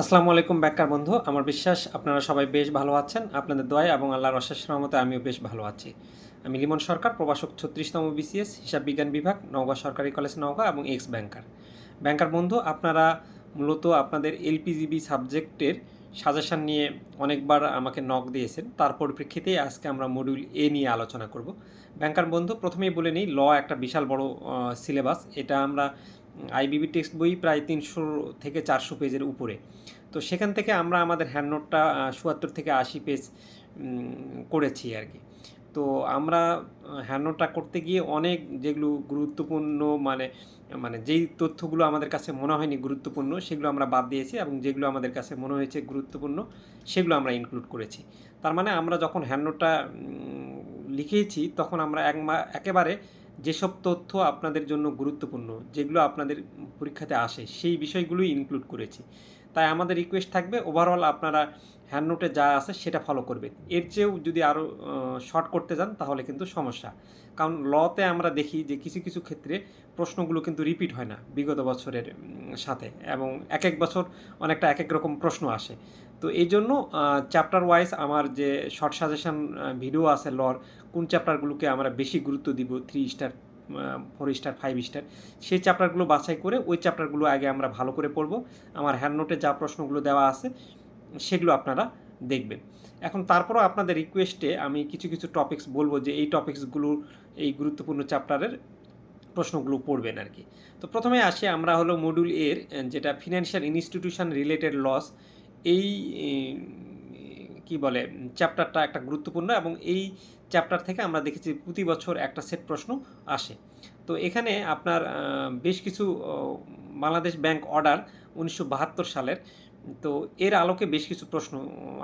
আসসালামু আলাইকুম ব্যাংকার বন্ধু, আমার বিশ্বাস আপনারা সবাই বেশ ভালো আছেন। আপনাদের দয়া এবং আল্লাহর অশেষ রহমতে আমিও বেশ ভালো আছি। আমি লিমন সরকার প্রবাসক ছত্রিশতম বিসিএস, হিসাব বিজ্ঞান বিভাগ, নওগাঁ সরকারি কলেজ নওগাঁ এবং এক্স ব্যাংকার ব্যাংকার বন্ধু, আপনারা মূলত আপনাদের এলপিজিবি সাবজেক্টের সাজেশান নিয়ে অনেকবার আমাকে নক দিয়েছেন। তার পরিপ্রেক্ষিতে আজকে আমরা মডিউল এ নিয়ে আলোচনা করব। ব্যাংকার বন্ধু, প্রথমেই বলে নিই, ল একটা বিশাল বড় সিলেবাস এটা আমরা আইবিবি টেক্সট বই প্রায় তিনশো থেকে চারশো পেজের উপরে। তো সেখান থেকে আমরা আমাদের হ্যান্ড নোটটা চুয়াত্তর থেকে আশি পেজ করেছি আর কি। তো আমরা হ্যান্ড নোটটা করতে গিয়ে অনেক যেগুলো গুরুত্বপূর্ণ মানে মানে যেই তথ্যগুলো আমাদের কাছে মনে হয়নি গুরুত্বপূর্ণ, সেগুলো আমরা বাদ দিয়েছি এবং যেগুলো আমাদের কাছে মনে হয়েছে গুরুত্বপূর্ণ, সেগুলো আমরা ইনক্লুড করেছি। তার মানে আমরা যখন হ্যান্ড নোটটা লিখেছি, তখন আমরা একমা, একেবারে যেসব তথ্য আপনাদের জন্য গুরুত্বপূর্ণ যেগুলো আপনাদের পরীক্ষাতে আসে সেই বিষয়গুলোই ইনক্লুড করেছি। তাই আমাদের রিকোয়েস্ট থাকবে ওভারঅল আপনারা হ্যান্ড নোটে যা আছে সেটা ফলো করবেন। এর চেয়েও যদি আরও শর্ট করতে যান তাহলে কিন্তু সমস্যা। কারণ লতে আমরা দেখি যে কিছু কিছু ক্ষেত্রে প্রশ্নগুলো কিন্তু রিপিট হয় না বিগত বছরের সাথে এবং এক এক বছর অনেকটা এক এক রকম প্রশ্ন আসে। তো এই জন্য চ্যাপ্টার ওয়াইজ আমার যে শর্ট সাজেশন ভিডিও আছে লর কোন চ্যাপ্টারগুলোকে আমরা বেশি গুরুত্ব দিব three star four star five star সেই চ্যাপ্টারগুলো বাছাই করে ওই চ্যাপ্টারগুলো আগে আমরা ভালো করে পড়ব। আমার হ্যান্ড নোটে যা প্রশ্নগুলো দেওয়া আছে, সেগুলো আপনারা দেখবেন। এখন তারপরও আপনাদের রিকোয়েস্টে আমি কিছু কিছু টপিক্স বলব যে এই টপিকসগুলো এই গুরুত্বপূর্ণ চ্যাপ্টারের প্রশ্নগুলো পড়বেন আর কি তো প্রথমে আসে আমরা হলো মডিউল এর, যেটা ফিনান্সিয়াল ইনস্টিটিউশন রিলেটেড লস এই কি বলে চ্যাপ্টারটা একটা গুরুত্বপূর্ণ এবং এই চ্যাপ্টার থেকে আমরা দেখেছি প্রতি বছর একটা সেট প্রশ্ন আসে। তো এখানে আপনার বেশ কিছু বাংলাদেশ ব্যাংক অর্ডার উনিশশো বাহাত্তর সালের। তো এর আলোকে বেশ কিছু প্রশ্ন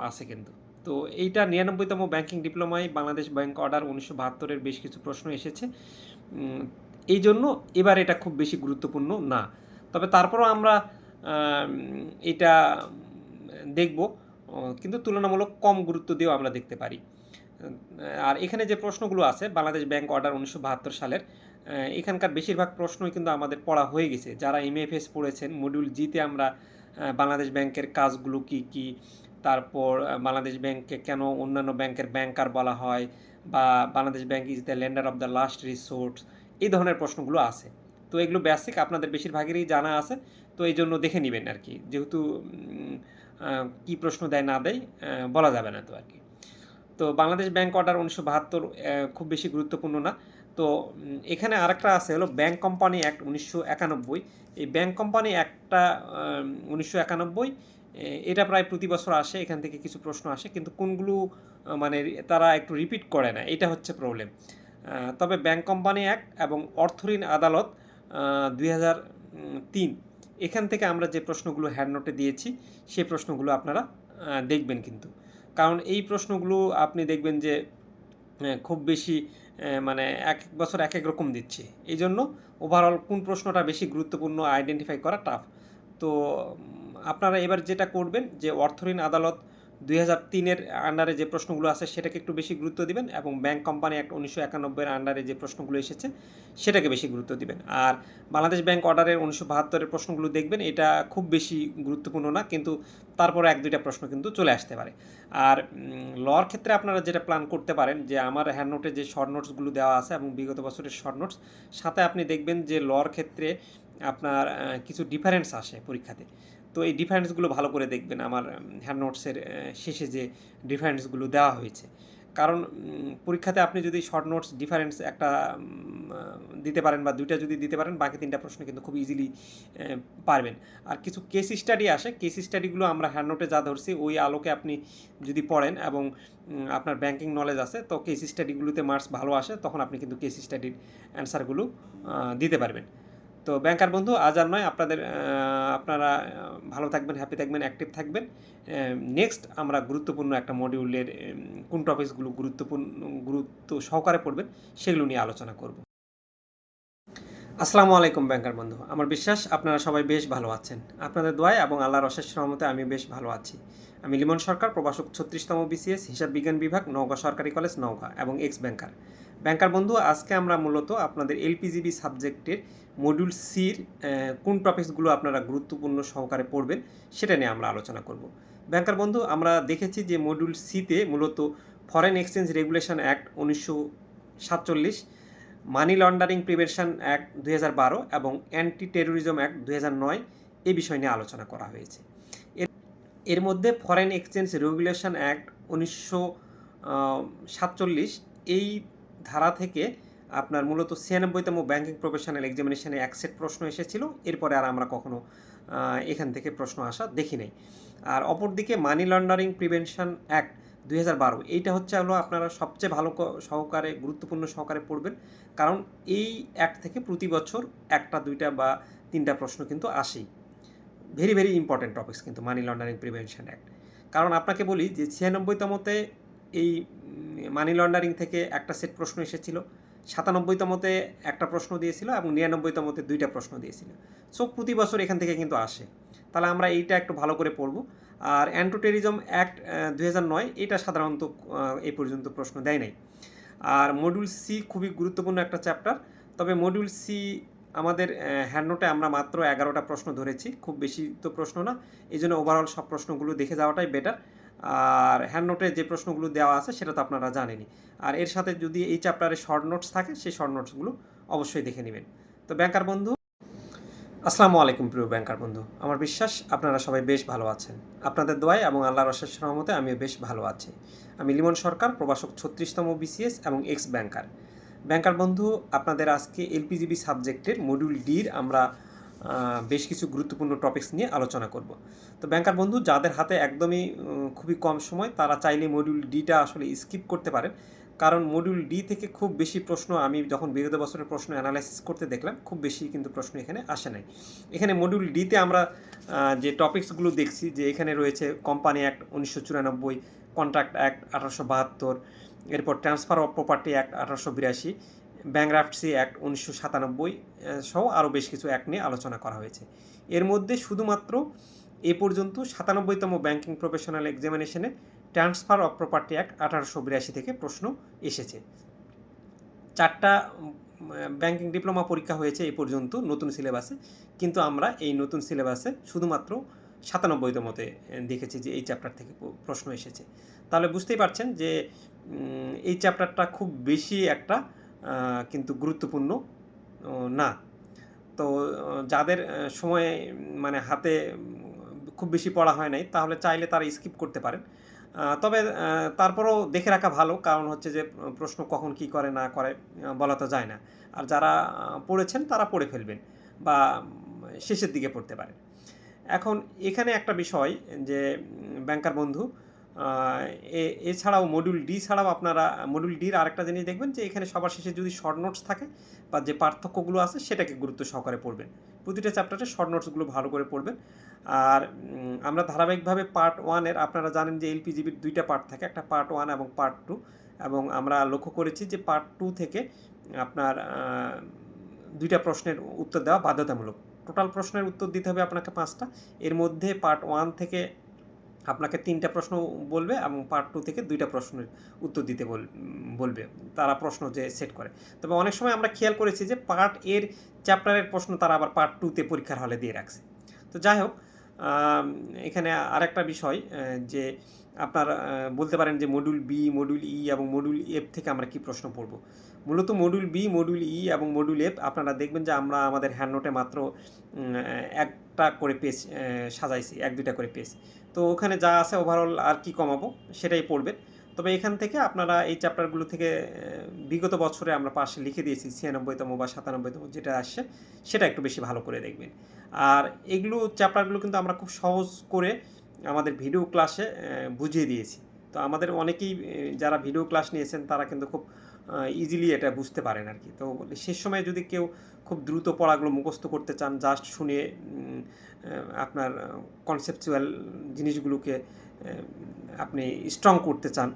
আছে কিন্তু। তো এইটা নিরানব্বইতম ব্যাংকিং ডিপ্লোমায় বাংলাদেশ ব্যাংক অর্ডার উনিশশো বাহাত্তরের বেশ কিছু প্রশ্ন এসেছে। এই জন্য এবার এটা খুব বেশি গুরুত্বপূর্ণ না। তবে তারপরও আমরা এটা দেখব কিন্তু তুলনামূলক কম গুরুত্ব দিয়েও আমরা দেখতে পারি। আর এখানে যে প্রশ্নগুলো আছে, বাংলাদেশ ব্যাংক অর্ডার উনিশশো বাহাত্তর সালের এখানকার বেশিরভাগ প্রশ্নই কিন্তু আমাদের পড়া হয়ে গেছে। যারা এমএফএস পড়েছেন মডিউল জিতে আমরা বাংলাদেশ ব্যাংকের কাজগুলো কি কি, তারপর বাংলাদেশ ব্যাংককে কেন অন্যান্য ব্যাংকের ব্যাংকার বলা হয়, বা Bangladesh bank is the lender of the last resort এই ধরনের প্রশ্নগুলো আছে। তো এগুলো বেসিক আপনাদের বেশিরভাগেরই জানা আছে, তো এই জন্য দেখে নেবেন আর কি। যেহেতু কি প্রশ্ন দেয় না দেয় বলা যাবে না তো আর কি। তো বাংলাদেশ ব্যাংক অর্ডার উনিশশো বাহাত্তর খুব বেশি গুরুত্বপূর্ণ না। তো এখানে আরেকটা আছে, হলো ব্যাংক কোম্পানি অ্যাক্ট উনিশশো একানব্বই। এই ব্যাংক কোম্পানি অ্যাক্টটা উনিশশো একানব্বই এটা প্রায় প্রতি বছর আসে, এখান থেকে কিছু প্রশ্ন আসে, কিন্তু কোনগুলো মানে তারা একটু রিপিট করে না, এটা হচ্ছে প্রবলেম তবে ব্যাংক কোম্পানি অ্যাক্ট এবং অর্থঋণ আদালত দুই তিন, এখান থেকে আমরা যে প্রশ্নগুলো হ্যান্ড নোটে দিয়েছি সেই প্রশ্নগুলো আপনারা দেখবেন কিন্তু। কারণ এই প্রশ্নগুলো আপনি দেখবেন যে খুব বেশি মানে এক এক বছর এক এক রকম দিচ্ছে। এই জন্য ওভারঅল কোন প্রশ্নটা বেশি গুরুত্বপূর্ণ আইডেন্টিফাই করা টাফ তো আপনারা এবার যেটা করবেন যে, অর্থঋণ আদালত দুই হাজার তিনের আন্ডারে যে প্রশ্নগুলো আছে সেটাকে একটু বেশি গুরুত্ব দিবেন এবং ব্যাংক কোম্পানি অ্যাক্ট উনিশশো একানব্বইয়ের আন্ডারে যে প্রশ্নগুলো এসেছে সেটাকে বেশি গুরুত্ব দিবেন। আর বাংলাদেশ ব্যাংক অর্ডারের উনিশশো বাহাত্তরের প্রশ্নগুলো দেখবেন, এটা খুব বেশি গুরুত্বপূর্ণ না, কিন্তু তারপরে এক দুইটা প্রশ্ন কিন্তু চলে আসতে পারে। আর লর ক্ষেত্রে আপনারা যেটা প্ল্যান করতে পারেন যে আমার হ্যান্ড নোটে যে শর্ট নোটসগুলো দেওয়া আছে এবং বিগত বছরের শর্ট নোটস সাথে আপনি দেখবেন যে লর ক্ষেত্রে আপনার কিছু ডিফারেন্স আসে পরীক্ষাতে। তো এই ডিফারেন্সগুলো ভালো করে দেখবেন আমার হ্যান্ড নোটসের শেষে যে ডিফারেন্সগুলো দেওয়া হয়েছে। কারণ পরীক্ষাতে আপনি যদি শর্ট নোটস ডিফারেন্স একটা দিতে পারেন বা দুইটা যদি দিতে পারেন, বাকি তিনটা প্রশ্ন কিন্তু খুব ইজিলি পারবেন। আর কিছু কেস স্টাডি আসে কেস স্টাডিগুলো আমরা হ্যান্ড নোটে যা ধরছি, ওই আলোকে আপনি যদি পড়েন এবং আপনার ব্যাংকিং নলেজ আছে, তো কেস স্টাডিগুলোতে মার্কস ভালো আসে, তখন আপনি কিন্তু কেস স্টাডির অ্যান্সারগুলো দিতে পারবেন। তো ব্যাংকার বন্ধু, আজ আর নয়। আপনাদের আপনারা ভালো থাকবেন হ্যাপি থাকবেন অ্যাক্টিভ থাকবেন। নেক্সট আমরা গুরুত্বপূর্ণ একটা মডিউলের কোন টপিকসগুলো গুরুত্বপূর্ণ, গুরুত্ব সহকারে পড়বেন, সেগুলো নিয়ে আলোচনা করব। আসসালামু আলাইকুম ব্যাংকার বন্ধু। আমার বিশ্বাস আপনারা সবাই বেশ ভালো আছেন। আপনাদের দোয়ায় এবং আল্লাহর অশেষ রহমতে আমি বেশ ভালো আছি। আমি লিমন সরকার প্রবাসক ছত্রিশতম বিসিএস, হিসাব বিজ্ঞান বিভাগ, নওগাঁ সরকারি কলেজ, নওগাঁ এবং এক্স ব্যাংকার। ব্যাংকার বন্ধু, আজকে আমরা মূলত আপনাদের এলপিজিবি সাবজেক্টের মডিউল সির কোন টপিকসগুলো আপনারা গুরুত্বপূর্ণ সহকারে পড়বেন সেটা নিয়ে আমরা আলোচনা করব। ব্যাংকার বন্ধু, আমরা দেখেছি যে মডিউল সিতে মূলত ফরেন এক্সচেঞ্জ রেগুলেশন অ্যাক্ট উনিশশো সাতচল্লিশ মানি লন্ডারিং প্রিভেনশন অ্যাক্ট দুই হাজার বারো এবং অ্যান্টি টেরোরিজম অ্যাক্ট দুই এই বিষয় নিয়ে আলোচনা করা হয়েছে। এর মধ্যে ফরেন এক্সচেঞ্জ রেগুলেশন অ্যাক্ট উনিশশো সাতচল্লিশ এই ধারা থেকে আপনার মূলত ছিয়ানব্বইতম ব্যাংকিং প্রফেশনাল এক্সামিনেশনে এক প্রশ্ন এসেছিল। এরপরে আর আমরা কখনো এখান থেকে প্রশ্ন আসা দেখি নাই। আর অপরদিকে মানি লন্ডারিং প্রিভেনশন অ্যাক্ট দুই হাজার বারো। এইটা হচ্ছে হলো আপনারা সবচেয়ে ভালো সহকারে, গুরুত্বপূর্ণ সহকারে পড়বেন। কারণ এই অ্যাক্ট থেকে প্রতি বছর একটা, দুইটা বা তিনটা প্রশ্ন কিন্তু আসেই। ভেরি ভেরি ইম্পর্ট্যান্ট টপিক্স কিন্তু মানি লন্ডারিং প্রিভেনশন অ্যাক্ট কারণ আপনাকে বলি যে ছিয়ানব্বইতমতে এই মানি লন্ডারিং থেকে একটা সেট প্রশ্ন এসেছিল, সাতানব্বইতমতে একটা প্রশ্ন দিয়েছিল এবং নিরানব্বইতমতে দুইটা প্রশ্ন দিয়েছিল। সো প্রতি বছর এখান থেকে কিন্তু আসে। তাহলে আমরা এইটা একটু ভালো করে পড়ব। আর অ্যান্টোটেরিজম অ্যাক্ট নয়, এটা সাধারণত এই পর্যন্ত প্রশ্ন দেয় নাই। আর মডিউল সি খুবই গুরুত্বপূর্ণ একটা চ্যাপ্টার তবে মডিউল সি আমাদের হ্যান্ডনোটে আমরা মাত্র এগারোটা প্রশ্ন ধরেছি, খুব বেশি তো প্রশ্ন না, এই জন্য ওভারঅল সব প্রশ্নগুলো দেখে যাওয়াটাই বেটার আর হ্যান্ডনোটে যে প্রশ্নগুলো দেওয়া আছে, সেটা তো আপনারা জানেনই। আর এর সাথে যদি এই চ্যাপ্টারে শর্ট নোটস থাকে, সেই শর্ট নোটসগুলো অবশ্যই দেখে নেবেন। তো ব্যাংকার বন্ধু আসসালামু আলাইকুম প্রিয় ব্যাংকার বন্ধু। আমার বিশ্বাস, আপনারা সবাই বেশ ভালো আছেন। আপনাদের দোয়ায় এবং আল্লাহর অশেষ রহমতে আমিও বেশ ভালো আছি। আমি লিমন সরকার প্রবাসক ছত্রিশতম বিসিএস এবং এক্স ব্যাংকার। ব্যাংকার বন্ধু, আপনাদের আজকে এলপিজিবি সাবজেক্টের মডিউল ডির আমরা বেশ কিছু গুরুত্বপূর্ণ টপিকস নিয়ে আলোচনা করব। তো ব্যাংকার বন্ধু, যাদের হাতে একদমই খুবই কম সময়, তারা চাইলে মডিউল ডিটা আসলে স্কিপ করতে পারেন। কারণ মডিউল ডি থেকে খুব বেশি প্রশ্ন আমি যখন বিগত বছরের প্রশ্ন অ্যানালাইসিস করতে দেখলাম, খুব বেশি কিন্তু প্রশ্ন এখানে আসে নাই। এখানে মডিউল ডিতে আমরা যে টপিকসগুলো দেখছি, যে এখানে রয়েছে কোম্পানি অ্যাক্ট উনিশশো চুরানব্বই কন্ট্রাক্ট অ্যাক্ট আঠারোশো বাহাত্তর, এরপর ট্রান্সফার অফ প্রপার্টি অ্যাক্ট আঠারোশো বিরাশি ব্যাংরাফটসি অ্যাক্ট উনিশশো সাতানব্বই সহ আরও বেশ কিছু অ্যাক্ট নিয়ে আলোচনা করা হয়েছে। এর মধ্যে শুধুমাত্র এ পর্যন্ত সাতানব্বইতম ব্যাংকিং প্রফেশনাল এক্সামিনেশনে ট্রান্সফার অফ প্রপার্টি অ্যাক্ট আঠারোশো বিরাশি থেকে প্রশ্ন এসেছে। চারটা ব্যাংকিং ডিপ্লোমা পরীক্ষা হয়েছে এই পর্যন্ত, নতুন সিলেবাসে কিন্তু আমরা এই নতুন সিলেবাসে শুধুমাত্র সাতানব্বইতমতে দেখেছি যে এই চ্যাপ্টার থেকে প্রশ্ন এসেছে। তাহলে বুঝতেই পারছেন যে এই চ্যাপ্টারটা খুব বেশি একটা কিন্তু গুরুত্বপূর্ণ না। তো যাদের সময় মানে হাতে খুব বেশি পড়া হয় নাই, তাহলে চাইলে তারা স্কিপ করতে পারেন। তবে তারপরও দেখে রাখা ভালো। কারণ হচ্ছে যে প্রশ্ন কখন কি করে, না করে বলা তো যায় না। আর যারা পড়েছেন, তারা পড়ে ফেলবেন বা শেষের দিকে পড়তে পারেন। এখন এখানে একটা বিষয় যে ব্যাংকার বন্ধু এছাড়াও মডিউল ডি ছাড়াও আপনারা মডিউল ডির আরেকটা জিনিস দেখবেন যে এখানে সবার শেষে যদি শর্ট নোটস থাকে বা যে পার্থক্যগুলো আছে সেটাকে গুরুত্ব সহকারে পড়বেন। প্রতিটা চ্যাপ্টারে শর্ট নোটসগুলো ভালো করে পড়বেন। আর আমরা ধারাবাহিকভাবে পার্ট ওয়ানের আপনারা জানেন যে এলপিজিবির দুইটা পার্ট থাকে, একটা পার্ট ওয়ান এবং পার্ট টু এবং আমরা লক্ষ্য করেছি যে পার্ট টু থেকে আপনার দুইটা প্রশ্নের উত্তর দেওয়া বাধ্যতামূলক। টোটাল প্রশ্নের উত্তর দিতে হবে আপনাকে পাঁচটা। এর মধ্যে পার্ট ওয়ান থেকে আপনাকে তিনটা প্রশ্ন বলবে এবং পার্ট টু থেকে দুইটা প্রশ্নের উত্তর দিতে বল- বলবে তারা প্রশ্ন যে সেট করে। তবে অনেক সময় আমরা খেয়াল করেছি যে পার্ট এর চ্যাপ্টারের প্রশ্ন তারা আবার পার্ট টুতে পরীক্ষার হলে দিয়ে রাখছে। তো যাই হোক এখানে আরেকটা বিষয় যে আপনার বলতে পারেন যে মডিউল বি মডিউল ই এবং মডিউল এফ থেকে আমরা কি প্রশ্ন পড়ব? মূলত মডিউল বি মডিউল ই এবং মডিউল এফ আপনারা দেখবেন যে আমরা আমাদের হ্যান্ড নোটে মাত্র উম, একটা করে পেজ সাজাইছি, এক, দুইটা করে পেজ তো ওখানে যা আছে ওভারঅল আর কি কমাবো সেটাই পড়বেন তবে এখান থেকে আপনারা এই চ্যাপ্টারগুলো থেকে বিগত বছরে আমরা পাশে লিখে দিয়েছি, ছিয়ানব্বইতম বা সাতানব্বইতম যেটা আসছে, সেটা একটু বেশি ভালো করে দেখবেন। আর এগুলো চ্যাপ্টারগুলো কিন্তু আমরা খুব সহজ করে আমাদের ভিডিও ক্লাসে বুঝিয়ে দিয়েছি। তো আমাদের অনেকেই যারা ভিডিও ক্লাস নিয়েছেন তারা কিন্তু খুব ইজিলি এটা বুঝতে পারেন আর কি। তো শেষ সময় যদি কেউ খুব দ্রুত পড়াগুলো মুখস্থ করতে চান জাস্ট শুনে আপনার কনসেপচুয়াল জিনিসগুলোকে আপনি স্ট্রং করতে চান,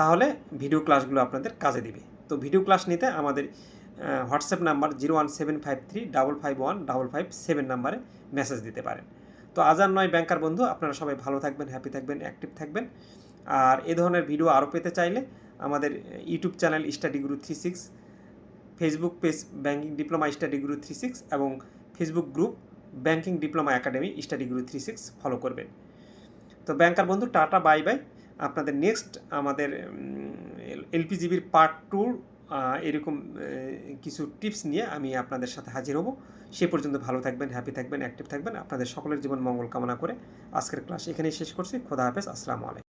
তাহলে ভিডিও ক্লাসগুলো আপনাদের কাজে দিবে। তো ভিডিও ক্লাস নিতে আমাদের WhatsApp number zero one seven five three double five one double five seven নাম্বারে মেসেজ দিতে পারেন। তো আজার নয় ব্যাংকার বন্ধু, আপনারা সবাই ভালো থাকবেন হ্যাপি থাকবেন অ্যাক্টিভ থাকবেন। আর এ ধরনের ভিডিও আরও পেতে চাইলে আমাদের YouTube channel study Guru three six Facebook page banking diploma study Guru three six এবং Facebook group banking diploma academy study Guru three six follow করবেন। তো ব্যাংকার বন্ধু, টাটা, বাই বাই। আপনাদের নেক্সট আমাদের এলপিজিবির পার্ট টুর এরকম কিছু টিপস নিয়ে আমি আপনাদের সাথে হাজির হব। সে পর্যন্ত ভালো থাকবেন হ্যাপি থাকবেন অ্যাক্টিভ থাকবেন। আপনাদের সকলের জীবন মঙ্গল কামনা করে আজকের ক্লাস এখানেই শেষ করছি। খোদা হাফেজ, আসসালামু আলাইকুম।